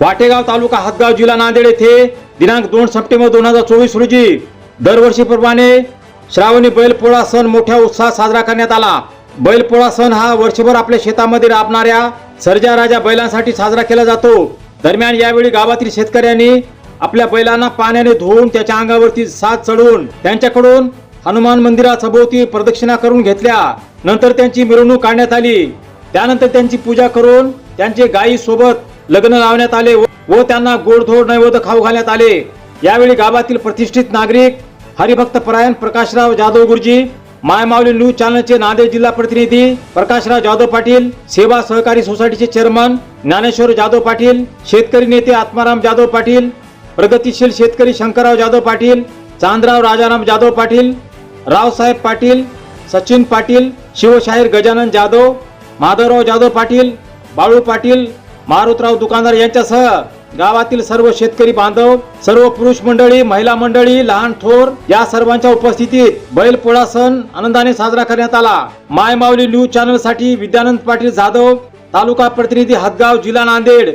वाटेगाव तालुका हदगाव जिल्हा नांदेड येथे दिनांक दोन सप्टेंबर दोन हजार चोवीस रोजी दरवर्षीप्रमाणे श्रावणी बैलपोळा सण मोठ्या उत्साहात साजरा करण्यात आला. बैलपोळा सण हा वर्षभर आपल्या शेतामध्ये राबणाऱ्या सर्जा राजा बैलांसाठी साजरा केला जातो. दरम्यान यावेळी गावातील शेतकऱ्यांनी आपल्या बैलांना पाण्याने धुवून त्याच्या अंगावरती साथ चढवून त्यांच्याकडून हनुमान मंदिरासभोवती प्रदक्षिणा करून घेतल्या. नंतर त्यांची मिरवणूक काढण्यात आली. त्यानंतर त्यांची पूजा करून त्यांचे गायी सोबत लग्न लावण्यात आले व त्यांना गोडधोड नैवेद्य खाऊ घालण्यात आले. यावेळी गावातील प्रतिष्ठित नागरिक हरिभक्त परायण प्रकाशराव जाधव गुरुजी मायमावली न्यूज चॅनलचे नांदेड जिल्हा प्रतिनिधी प्रकाशराव जाधव पाटील सेवा सहकारी सोसायटीचे चेअरमन ज्ञानेश्वर जाधव पाटील शेतकरी नेते आत्माराम जाधव पाटील प्रगतीशील शेतकरी शंकरराव जाधव पाटील चांदराव राजाराम जाधव पाटील रावसाहेब पाटील सचिन पाटील शिवशाहीर गजानन जाधव माधवराव जाधव पाटील बाळू पाटील मारुतराव दुकानदार यांच्यासह गावातील सर्व शेतकरी बांधव सर्व पुरुष मंडळी महिला मंडळी लहान थोर या सर्वांच्या उपस्थितीत बैलपोळा सण आनंदाने साजरा करण्यात आला. माय माऊली न्यूज चॅनलसाठी विद्यानंद पाटील जाधव तालुका प्रतिनिधी हदगाव जिल्हा नांदेड.